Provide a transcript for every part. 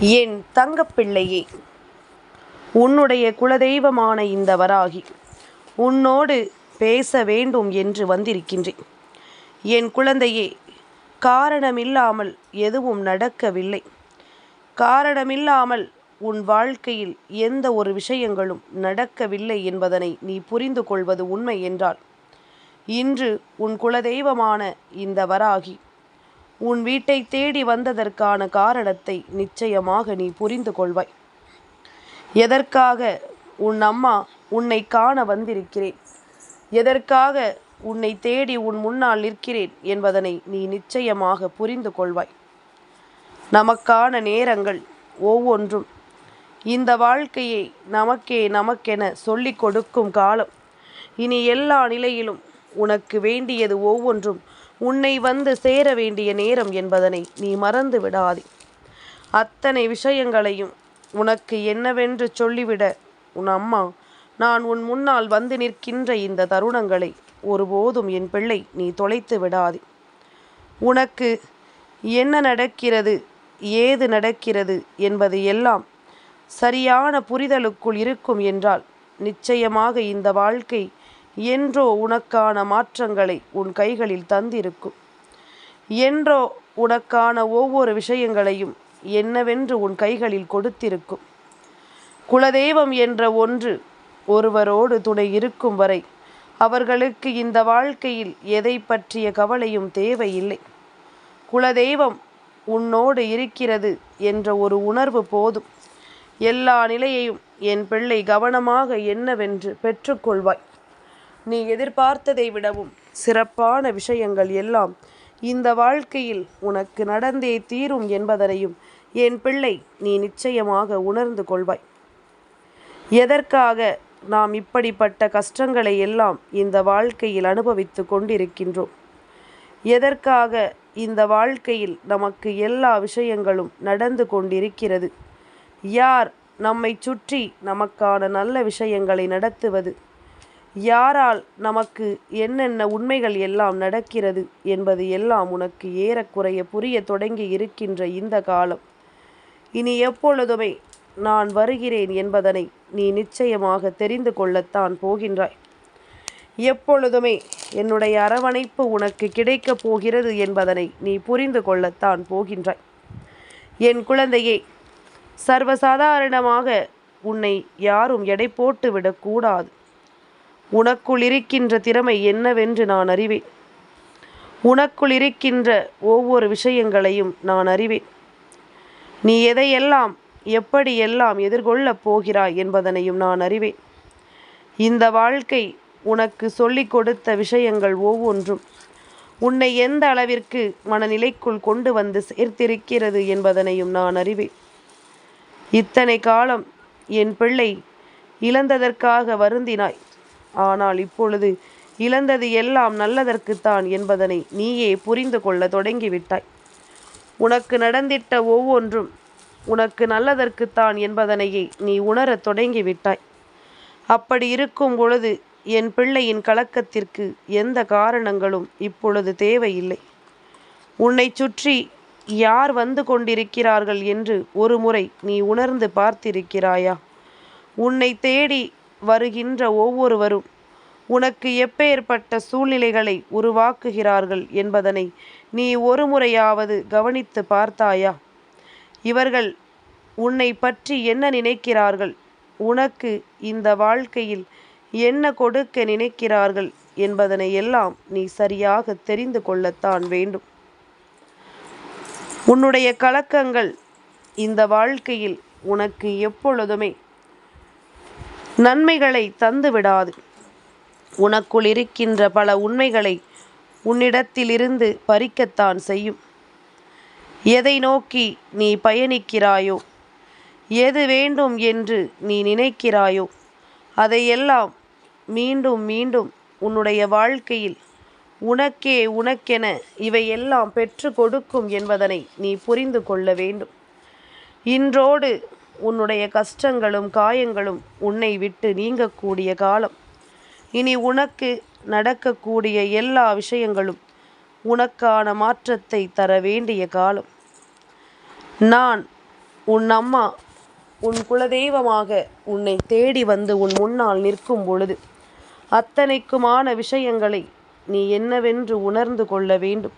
என் தங்கப்பிள்ளையே உன்னுடைய குலதெய்வமான இந்த வராகி உன்னோடு பேச வேண்டும் என்று வந்திருக்கின்றேன். என் குழந்தையே காரணமில்லாமல் எதுவும் நடக்கவில்லை. காரணமில்லாமல் உன் வாழ்க்கையில் எந்த ஒரு விஷயங்களும் நடக்கவில்லை என்பதனை நீ புரிந்து கொள்வது உண்மை என்றால் இன்று உன் குலதெய்வமான இந்த வராகி உன் வீட்டை தேடி வந்ததற்கான காரணத்தை நிச்சயமாக நீ புரிந்து கொள்வாய். எதற்காக உன் அம்மா உன்னை காண வந்திருக்கிறேன்? எதற்காக உன்னை தேடி உன் முன்னால் நிற்கிறேன் என்பதனை நீ நிச்சயமாக புரிந்து கொள்வாய். நமக்கான நேரங்கள் ஒவ்வொன்றும் இந்த வாழ்க்கையை நமக்கே நமக்கென சொல்லிக் கொடுக்கும் காலம். இனி எல்லா நிலையிலும் உனக்கு வேண்டியது ஒவ்வொன்றும் உன்னை வந்து சேர வேண்டிய நேரம் என்பதனை நீ மறந்து விடாதே. அத்தனை விஷயங்களையும் உனக்கு என்னவென்று சொல்லிவிட உன் அம்மா நான் உன் முன்னால் வந்து நிற்கின்ற இந்த தருணங்களை ஒருபோதும் என் பிள்ளை நீ தொலைத்து விடாதே. உனக்கு என்ன நடக்கிறது ஏது நடக்கிறது என்பது எல்லாம் சரியான புரிதலுக்குள் இருக்கும் என்றால் நிச்சயமாக இந்த வாழ்க்கை என்றோ உனக்கான மாற்றங்களை உன் கைகளில் தந்திருக்கும். என்றோ உனக்கான ஒவ்வொரு விஷயங்களையும் என்னவென்று உன் கைகளில் கொடுத்திருக்கும். குலதெய்வம் என்ற ஒன்று ஒருவரோடு துணை இருக்கும் வரை அவர்களுக்கு இந்த வாழ்க்கையில் எதை பற்றிய கவலையும் தேவையில்லை. குலதெய்வம் உன்னோடு இருக்கிறது என்ற ஒரு உணர்வு போதும். எல்லா நிலையையும் என் பிள்ளை கவனமாக என்னவென்று பெற்றுக்கொள்வாய். நீ எதிர்பார்த்ததை விடவும் சிறப்பான விஷயங்கள் எல்லாம் இந்த வாழ்க்கையில் உனக்கு நடந்தே தீரும் என்பதனையும் என் பிள்ளை நீ நிச்சயமாக உணர்ந்து கொள்வாய். எதற்காக நாம் இப்படிப்பட்ட கஷ்டங்களை எல்லாம் இந்த வாழ்க்கையில் அனுபவித்து கொண்டிருக்கின்றோம்? எதற்காக இந்த வாழ்க்கையில் நமக்கு எல்லா விஷயங்களும் நடந்து கொண்டிருக்கிறது? யார் நம்மை சுற்றி நமக்கான நல்ல விஷயங்களை நடத்துவது? யாரால் நமக்கு என்னென்ன உண்மைகள் எல்லாம் நடக்கிறது என்பது எல்லாம் உனக்கு ஏறக்குறைய புரிய தொடங்கி இருக்கின்ற இந்த காலம். இனி எப்பொழுதுமே நான் வருகிறேன் என்பதனை நீ நிச்சயமாக தெரிந்து கொள்ளத்தான் போகின்றாய். எப்பொழுதுமே என்னுடைய அரவணைப்பு உனக்கு கிடைக்கப் போகிறது என்பதனை நீ புரிந்து கொள்ளத்தான் போகின்றாய். என் குழந்தையே சர்வசாதாரணமாக உன்னை யாரும் எடை போட்டு உனக்குள் இருக்கின்ற திறமை என்னவென்று நான் அறிவேன். உனக்குள் இருக்கின்ற ஒவ்வொரு விஷயங்களையும் நான் அறிவேன். நீ எதையெல்லாம் எப்படியெல்லாம் எதிர்கொள்ளப் போகிறாய் என்பதனையும் நான் அறிவேன். இந்த வாழ்க்கை உனக்கு சொல்லிக் கொடுத்த விஷயங்கள் ஒவ்வொன்றும் உன்னை எந்த அளவிற்கு மனநிலைக்குள் கொண்டு வந்து சேர்த்திருக்கிறது என்பதனையும் நான் அறிவேன். இத்தனை காலம் என் பிள்ளை இழந்ததற்காக வருந்தினாய். ஆனால் இப்பொழுது இழந்தது எல்லாம் நல்லதற்குத்தான் என்பதனை நீயே புரிந்து கொள்ள தொடங்கிவிட்டாய். உனக்கு நடந்திட்ட ஒவ்வொன்றும் உனக்கு நல்லதற்குத்தான் என்பதனையே நீ உணரத் தொடங்கிவிட்டாய். அப்படி இருக்கும் பொழுது என் பிள்ளையின் கலக்கத்திற்கு எந்த காரணங்களும் இப்பொழுது தேவையில்லை. உன்னை சுற்றி யார் வந்து கொண்டிருக்கிறார்கள் என்று ஒரு முறை நீ உணர்ந்து பார்த்திருக்கிறாயா? உன்னை தேடி வருகின்ற ஒவ்வொருவரும் உனக்கு எப்பேற்பட்ட சூழ்நிலைகளை உருவாக்குகிறார்கள் என்பதனை நீ ஒரு முறையாவது கவனித்து பார்த்தாயா? இவர்கள் உன்னை பற்றி என்ன நினைக்கிறார்கள்? உனக்கு இந்த வாழ்க்கையில் என்ன கொடுக்க நினைக்கிறார்கள் என்பதனை எல்லாம் நீ சரியாக தெரிந்து கொள்ளத்தான் வேண்டும். உன்னுடைய கலக்கங்கள் இந்த வாழ்க்கையில் உனக்கு எப்பொழுதுமே நன்மைகளை தந்து விடாது உனக்குள் இருக்கின்ற பல உண்மைகளை உன்னிடத்திலிருந்து பறிக்கத்தான் செய்யும். எதை நோக்கி நீ பயணிக்கிறாயோ எது வேண்டும் என்று நீ நினைக்கிறாயோ அதையெல்லாம் மீண்டும் மீண்டும் உன்னுடைய வாழ்க்கையில் உனக்கே உனக்கென இவையெல்லாம் பெற்று கொடுக்கும் என்பதனை நீ புரிந்து கொள்ள வேண்டும். இன்றோடு உன்னுடைய கஷ்டங்களும் காயங்களும் உன்னை விட்டு நீங்கக்கூடிய காலம். இனி உனக்கு நடக்கக்கூடிய எல்லா விஷயங்களும் உனக்கான மாற்றத்தை தர வேண்டிய காலம். நான் உன் அம்மா உன் குலதெய்வமாக உன்னை தேடி வந்து உன் முன்னால் நிற்கும் பொழுது அத்தனைக்குமான விஷயங்களை நீ என்னவென்று உணர்ந்து கொள்ள வேண்டும்.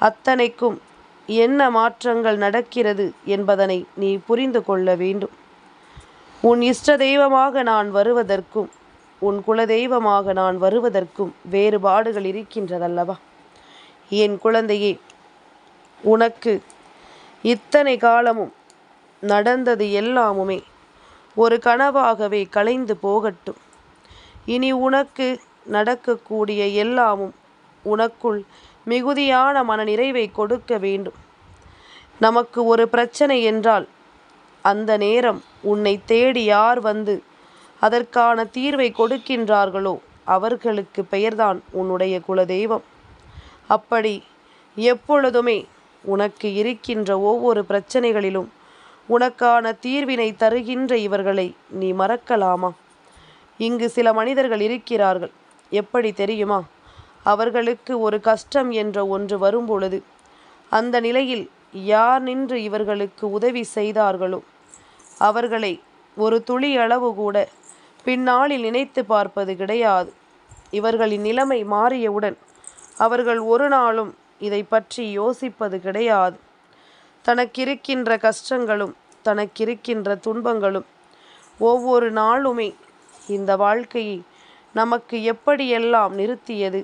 அத்தனைக்கும் என்ன மாற்றங்கள் நடக்கிறது என்பதனை நீ புரிந்து கொள்ள வேண்டும். உன் இஷ்ட தெய்வமாக நான் வருவதற்கும் உன் குலதெய்வமாக நான் வருவதற்கும் வேறுபாடுகள் இருக்கின்றதல்லவா? என் குழந்தையே உனக்கு இத்தனை காலமும் நடந்தது எல்லாமுமே ஒரு கனவாகவே கலைந்து போகட்டும். இனி உனக்கு நடக்கக்கூடிய எல்லாமும் உனக்குள் மிகுதியான மன நிறைவை கொடுக்க வேண்டும். நமக்கு ஒரு பிரச்சனை என்றால் அந்த நேரம் உன்னை தேடி யார் வந்து அதற்கான தீர்வை கொடுக்கின்றார்களோ அவர்களுக்கு பெயர்தான் உன்னுடைய குலதெய்வம். அப்படி எப்பொழுதுமே உனக்கு இருக்கின்ற ஒவ்வொரு பிரச்சனைகளிலும் உனக்கான தீர்வினை தருகின்ற இவர்களை நீ மறக்கலாமா? இங்கு சில மனிதர்கள் இருக்கிறார்கள். எப்படி தெரியுமா? அவர்களுக்கு ஒரு கஷ்டம் என்ற ஒன்று வரும்பொழுது அந்த நிலையில் யார் நின்று இவர்களுக்கு உதவி செய்தார்களோ அவர்களை ஒரு துளி அளவு கூட பின்னாளில் நினைத்து பார்ப்பது கிடையாது. இவர்களின் நிலைமை மாறியவுடன் அவர்கள் ஒரு நாளும் இதை பற்றி யோசிப்பது கிடையாது. தனக்கிருக்கின்ற கஷ்டங்களும் தனக்கிருக்கின்ற துன்பங்களும் ஒவ்வொரு நாளுமே இந்த வாழ்க்கையை நமக்கு எப்படியெல்லாம் நிறுத்தியது?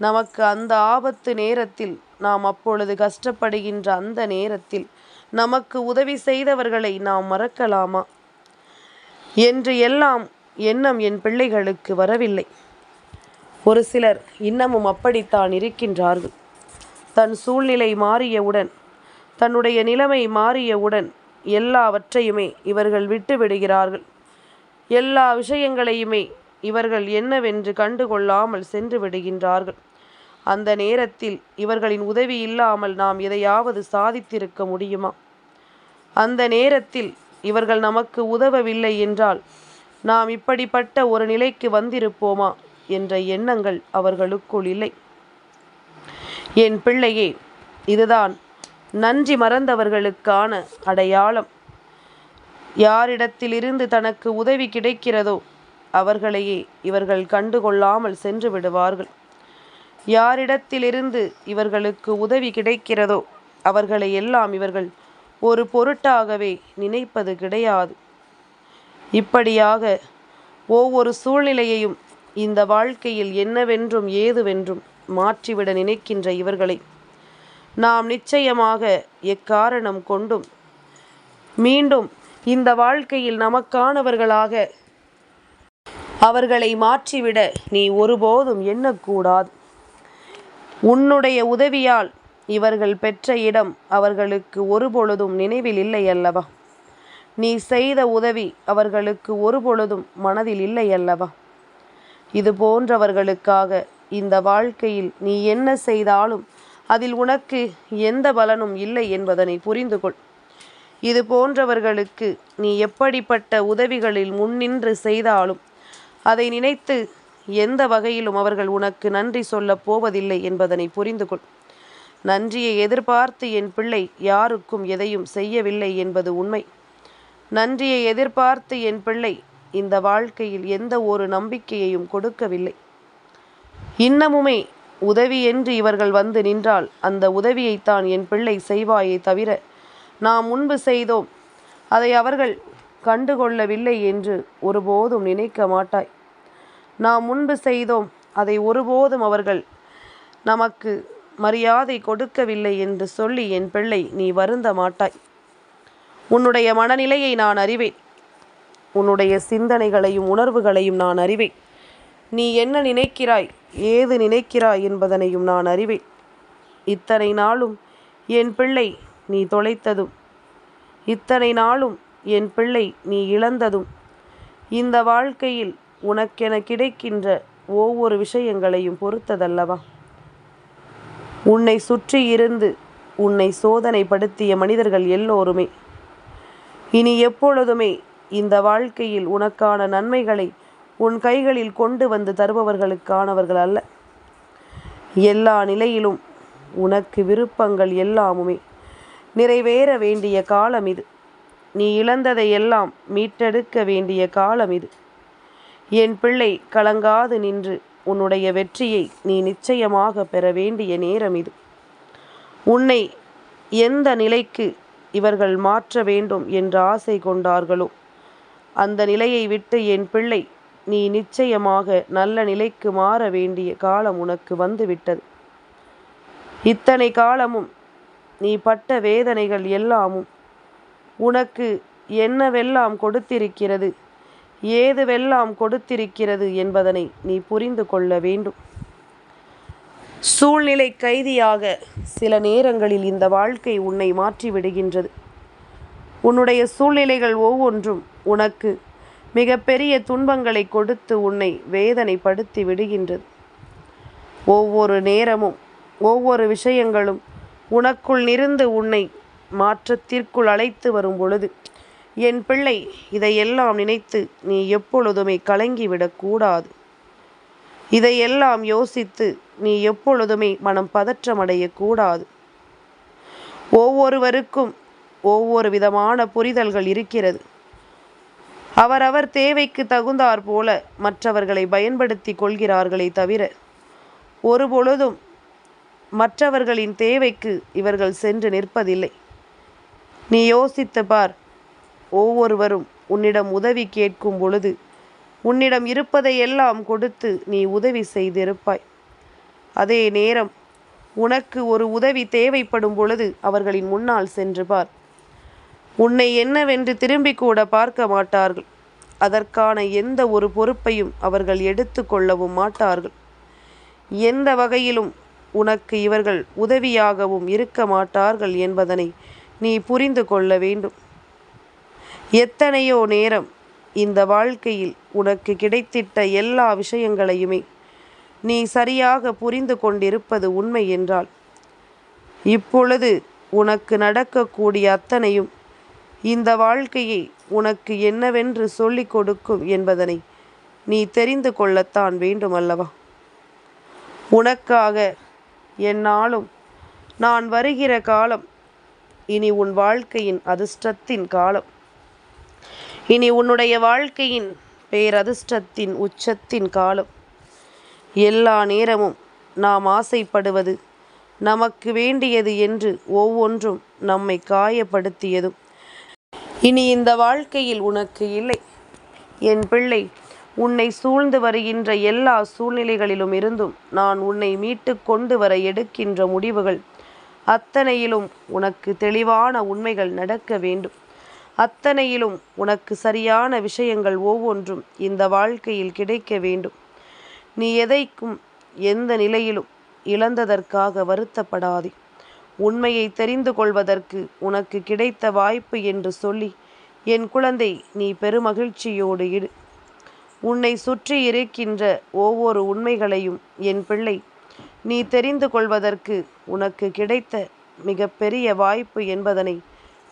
நமக்கு அந்த ஆபத்து நேரத்தில் நாம் அப்பொழுது கஷ்டப்படுகின்ற அந்த நேரத்தில் நமக்கு உதவி செய்தவர்களை நாம் மறக்கலாமா? என்று எல்லாம் எண்ணம் என் பிள்ளைகளுக்கு வரவில்லை. ஒரு சிலர் இன்னமும் அப்படித்தான் இருக்கின்றார்கள். தன் சூழ்நிலை மாறியவுடன் தன்னுடைய நிலைமை மாறியவுடன் எல்லாவற்றையுமே இவர்கள் விட்டு விடுகிறார்கள் எல்லா விஷயங்களையுமே இவர்கள் என்னவென்று கண்டுகொள்ளாமல் சென்று விடுகின்றார்கள். அந்த நேரத்தில் இவர்களின் உதவி இல்லாமல் நாம் எதையாவது சாதித்திருக்க முடியுமா? அந்த நேரத்தில் இவர்கள் நமக்கு உதவவில்லை என்றால் நாம் இப்படிப்பட்ட ஒரு நிலைக்கு வந்திருப்போமா என்ற எண்ணங்கள் அவர்களுக்குள் இல்லை. என் பிள்ளையே இதுதான் நன்றி மறந்தவர்களுக்கான அடையாளம். யாரிடத்திலிருந்து தனக்கு உதவி கிடைக்கிறதோ அவர்களையே இவர்கள் கண்டுகொள்ளாமல் சென்று விடுவார்கள். யாரிடத்திலிருந்து இவர்களுக்கு உதவி கிடைக்கிறதோ அவர்களை எல்லாம் இவர்கள் ஒரு பொருட்டாகவே நினைப்பது கிடையாது. இப்படியாக ஒவ்வொரு சூழ்நிலையையும் இந்த வாழ்க்கையில் என்னவென்றும் ஏதுவென்றும் மாற்றிவிட நினைக்கின்ற இவர்களை நாம் நிச்சயமாக எக்காரணம் கொண்டும் மீண்டும் இந்த வாழ்க்கையில் நமக்கானவர்களாக அவர்களை மாற்றிவிட நீ ஒருபோதும் எண்ணக்கூடாது. உன்னுடைய உதவியால் இவர்கள் பெற்ற இடம் அவர்களுக்கு ஒருபொழுதும் நினைவில் இல்லை அல்லவா? நீ செய்த உதவி அவர்களுக்கு ஒருபொழுதும் மனதில் இல்லை அல்லவா? இது போன்றவர்களுக்காக இந்த வாழ்க்கையில் நீ என்ன செய்தாலும் அதில் உனக்கு எந்த பலனும் இல்லை என்பதனை புரிந்து கொள் இது போன்றவர்களுக்கு நீ எப்படிப்பட்ட உதவிகளில் முன்னின்று செய்தாலும் அதை நினைத்து எந்த வகையிலும் அவர்கள் உனக்கு நன்றி சொல்லப் போவதில்லை என்பதனை புரிந்து கொள் நன்றியை எதிர்பார்த்து என் பிள்ளை யாருக்கும் எதையும் செய்யவில்லை என்பது உண்மை. நன்றியை எதிர்பார்த்து என் பிள்ளை இந்த வாழ்க்கையில் எந்த ஒரு நம்பிக்கையையும் கொடுக்கவில்லை. இன்னமுமே உதவி என்று இவர்கள் வந்து நின்றால் அந்த உதவியைத்தான் என் பிள்ளை செய்வாயே தவிர நாம் முன்பு செய்தோம். அதை அவர்கள் கண்டுகொள்ளவில்லை என்று ஒருபோதும் நினைக்க மாட்டாய். நாம் முன்பு செய்தோம். அதை ஒருபோதும் அவர்கள் நமக்கு மரியாதை கொடுக்கவில்லை என்று சொல்லி என் பிள்ளை நீ வருந்த மாட்டாய். உன்னுடைய மனநிலையை நான் அறிவேன். உன்னுடைய சிந்தனைகளையும் உணர்வுகளையும் நான் அறிவேன். நீ என்ன நினைக்கிறாய்? ஏது நினைக்கிறாய் என்பதனையும் நான் அறிவேன். இத்தனை நாளும் என் பிள்ளை நீ தொலைத்ததும் இத்தனை நாளும் என் பிள்ளை நீ இழந்ததும் இந்த வாழ்க்கையில் உனக்கென கிடைக்கின்ற ஒவ்வொரு விஷயங்களையும் பொறுத்ததல்லவா? உன்னை சுற்றி இருந்து உன்னை சோதனைப்படுத்திய மனிதர்கள் எல்லோருமே இனி எப்பொழுதுமே இந்த வாழ்க்கையில் உனக்கான நன்மைகளை உன் கைகளில் கொண்டு வந்து தருபவர்களுக்கானவர்கள் அல்ல. எல்லா நிலையிலும் உனக்கு விருப்பங்கள் எல்லாமுமே நிறைவேற வேண்டிய காலம் இது நீ இழந்ததை எல்லாம் மீட்டெடுக்க வேண்டிய காலம் இது என் பிள்ளை கலங்காது நின்று உன்னுடைய வெற்றியை நீ நிச்சயமாக பெற வேண்டிய நேரம் இது. உன்னை எந்த நிலைக்கு இவர்கள் மாற்ற வேண்டும் என்று ஆசை கொண்டார்களோ அந்த நிலையை விட்டு என் பிள்ளை நீ நிச்சயமாக நல்ல நிலைக்கு மாற வேண்டிய காலம் உனக்கு வந்துவிட்டது. இத்தனை காலமும் நீ பட்ட வேதனைகள் எல்லாமும் உனக்கு என்னவெல்லாம் கொடுத்திருக்கிறது? ஏதுவெல்லாம் கொடுத்திருக்கிறது என்பதனை நீ புரிந்து கொள்ள வேண்டும். சூழ்நிலை கைதியாக சில நேரங்களில் இந்த வாழ்க்கை உன்னை மாற்றி விடுகின்றது உன்னுடைய சூழ்நிலைகள் ஒவ்வொன்றும் உனக்கு மிகப்பெரிய துன்பங்களை கொடுத்து உன்னை வேதனைப்படுத்தி விடுகின்றது. ஒவ்வொரு நேரமும் ஒவ்வொரு விஷயங்களும் உனக்குள் நிருந்து உன்னை மாற்றத்திற்குள் அழைத்து வரும் பொழுது என் பிள்ளை இதையெல்லாம் நினைத்து நீ எப்பொழுதுமே கலங்கிவிடக்கூடாது இதையெல்லாம் யோசித்து நீ எப்பொழுதுமே மனம் பதற்றமடையக்கூடாது ஒவ்வொருவருக்கும் ஒவ்வொரு விதமான புரிதல்கள் இருக்கிறது. அவரவர் தேவைக்கு தகுந்தாற் போல மற்றவர்களை பயன்படுத்தி கொள்கிறார்களே தவிர ஒருபொழுதும் மற்றவர்களின் தேவைக்கு இவர்கள் சென்று நிற்பதில்லை. நீ யோசித்து பார் ஒவ்வொருவரும் உன்னிடம் உதவி கேட்கும் பொழுது உன்னிடம் இருப்பதை எல்லாம் கொடுத்து நீ உதவி செய்திருப்பாய். அதே நேரம் உனக்கு ஒரு உதவி தேவைப்படும் பொழுது அவர்களின் முன்னால் சென்று பார். உன்னை என்னவென்று திரும்பி கூட பார்க்க மாட்டார்கள். அதற்கான எந்த ஒரு பொறுப்பையும் அவர்கள் எடுத்து கொள்ளவும் மாட்டார்கள். எந்த வகையிலும் உனக்கு இவர்கள் உதவியாகவும் இருக்க மாட்டார்கள் என்பதனை நீ புரிந்து கொள்ள வேண்டும். எத்தனையோ நேரம் இந்த வாழ்க்கையில் உனக்கு கிடைத்திட்ட எல்லா விஷயங்களையுமே நீ சரியாக புரிந்து கொண்டிருப்பது உண்மை என்றால் இப்பொழுது உனக்கு நடக்கக்கூடிய அத்தனையும் இந்த வாழ்க்கையை உனக்கு என்னவென்று சொல்லிக் கொடுக்கும் என்பதனை நீ தெரிந்து கொள்ளத்தான் வேண்டுமல்லவா? உனக்காக என்னாலும் நான் வருகிற காலம் இனி உன் வாழ்க்கையின் அதிர்ஷ்டத்தின் காலம். இனி உன்னுடைய வாழ்க்கையின் பேரதிர்ஷ்டத்தின் உச்சத்தின் காலம். எல்லா நேரமும் நாம் ஆசைப்படுவது நமக்கு வேண்டியது என்று ஒவ்வொன்றும் நம்மை காயப்படுத்தியதும். இனி இந்த வாழ்க்கையில் உனக்கு இல்லை. என் பிள்ளை உன்னை சூழ்ந்து வருகின்ற எல்லா சூழ்நிலைகளிலும் இருந்தும் நான் உன்னை மீட்டு கொண்டு வர எடுக்கின்ற முடிவுகள் அத்தனையிலும் உனக்கு தெளிவான உண்மைகள் நடக்க வேண்டும். அத்தனையிலும் உனக்கு சரியான விஷயங்கள் ஒவ்வொன்றும் இந்த வாழ்க்கையில் கிடைக்க வேண்டும். நீ எதைக்கும் எந்த நிலையிலும் இழந்ததற்காக வருத்தப்படாதே. உண்மையை தெரிந்து கொள்வதற்கு உனக்கு கிடைத்த வாய்ப்பு என்று சொல்லி என் குழந்தை நீ பெருமகிழ்ச்சியோடு இடு உன்னை சுற்றி இருக்கின்ற ஒவ்வொரு உண்மைகளையும் என் பிள்ளை நீ தெரிந்து கொள்வதற்கு உனக்கு கிடைத்த மிக பெரிய வாய்ப்பு என்பதனை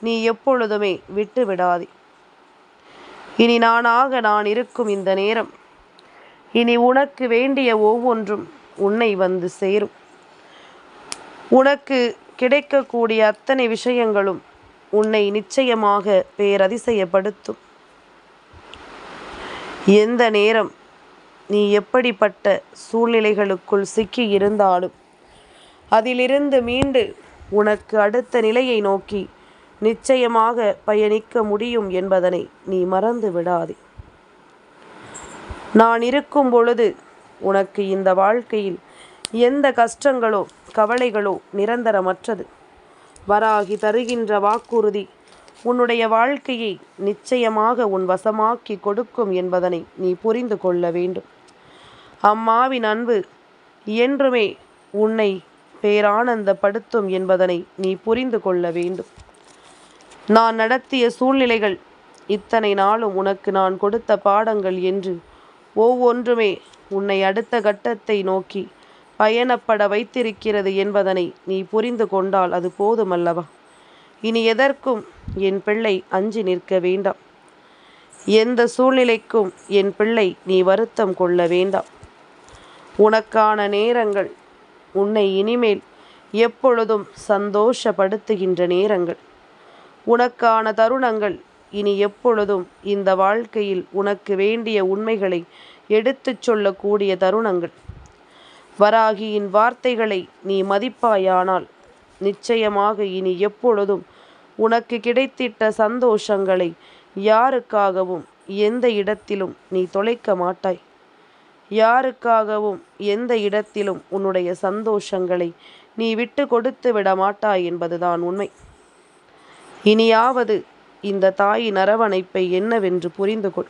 நீ எப்பொழுதுமே விட்டு விடாதே இனி நானாக நான் இருக்கும் இந்த நேரம் இனி உனக்கு வேண்டிய ஒவ்வொன்றும் உன்னை வந்து சேரும். உனக்கு கிடைக்கக்கூடிய அத்தனை விஷயங்களும் உன்னை நிச்சயமாக பேரதிசயப்படுத்தும். எந்த நேரம் நீ எப்படிப்பட்ட சூழ்நிலைகளுக்குள் சிக்கி இருந்தாலும் அதிலிருந்து மீண்டு உனக்கு அடுத்த நிலையை நோக்கி நிச்சயமாக பயணிக்க முடியும் என்பதனை நீ மறந்து விடாதே. நான் இருக்கும் பொழுது உனக்கு இந்த வாழ்க்கையில் எந்த கஷ்டங்களோ கவலைகளோ நிரந்தரமற்றது. வராகி தருகின்ற வாக்குறுதி உன்னுடைய வாழ்க்கையை நிச்சயமாக உன் வசமாக்கி கொடுக்கும் என்பதனை நீ புரிந்து கொள்ள வேண்டும். அம்மாவின் அன்பு என்றுமே உன்னை பேரானந்தப்படுத்தும் என்பதனை நீ புரிந்து கொள்ள வேண்டும். நான் நடத்திய சூழ்நிலைகள் இத்தனை நாளும் உனக்கு நான் கொடுத்த பாடங்கள் என்று ஒவ்வொன்றுமே உன்னை அடுத்த கட்டத்தை நோக்கி பயணப்பட வைத்திருக்கிறது என்பதனை நீ புரிந்து கொண்டால் அது போதுமல்லவா? இனி எதற்கும் என் பிள்ளை அஞ்சி நிற்க வேண்டாம். எந்த சூழ்நிலைக்கும் என் பிள்ளை நீ வருத்தம் கொள்ள வேண்டாம். உனக்கான நேரங்கள் உன்னை இனிமேல் எப்பொழுதும் சந்தோஷப்படுத்துகின்ற நேரங்கள். உனக்கான தருணங்கள். இனி எப்பொழுதும் இந்த வாழ்க்கையில் உனக்கு வேண்டிய உண்மைகளை எடுத்துச் சொல்லக்கூடிய தருணங்கள். வராகியின் வார்த்தைகளை நீ மதிப்பாயானால் நிச்சயமாக இனி எப்பொழுதும் உனக்கு கிடைத்திட்ட சந்தோஷங்களை யாருக்காகவும் எந்த இடத்திலும் நீ தொலைக்க மாட்டாய். யாருக்காகவும் எந்த இடத்திலும் உன்னுடைய சந்தோஷங்களை நீ விட்டு கொடுத்து விட மாட்டாய் என்பதுதான் உண்மை. இனியாவது இந்த தாயின் அரவணைப்பை என்னவென்று புரிந்து கொள்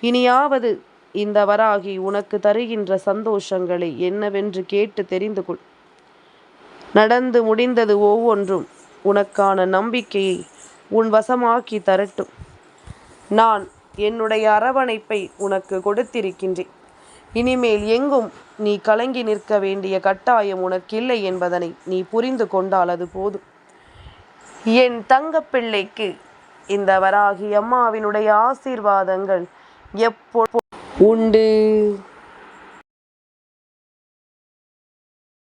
இனியாவது இந்த வராகி உனக்கு தருகின்ற சந்தோஷங்களை என்னவென்று கேட்டு தெரிந்து கொள் நடந்து முடிந்தது ஒவ்வொன்றும் உனக்கான நம்பிக்கையை உன் வசமாக்கி தரட்டும். நான் என்னுடைய அரவணைப்பை உனக்கு கொடுத்திருக்கின்றேன். இனிமேல் எங்கும் நீ கலங்கி நிற்க வேண்டிய கட்டாயம் உனக்கில்லை என்பதனை நீ புரிந்து கொண்டால் அது போதும். என் தங்கப்பிள்ளைக்கு இந்த வராகி அம்மாவினுடைய ஆசீர்வாதங்கள் எப்போ உண்டு.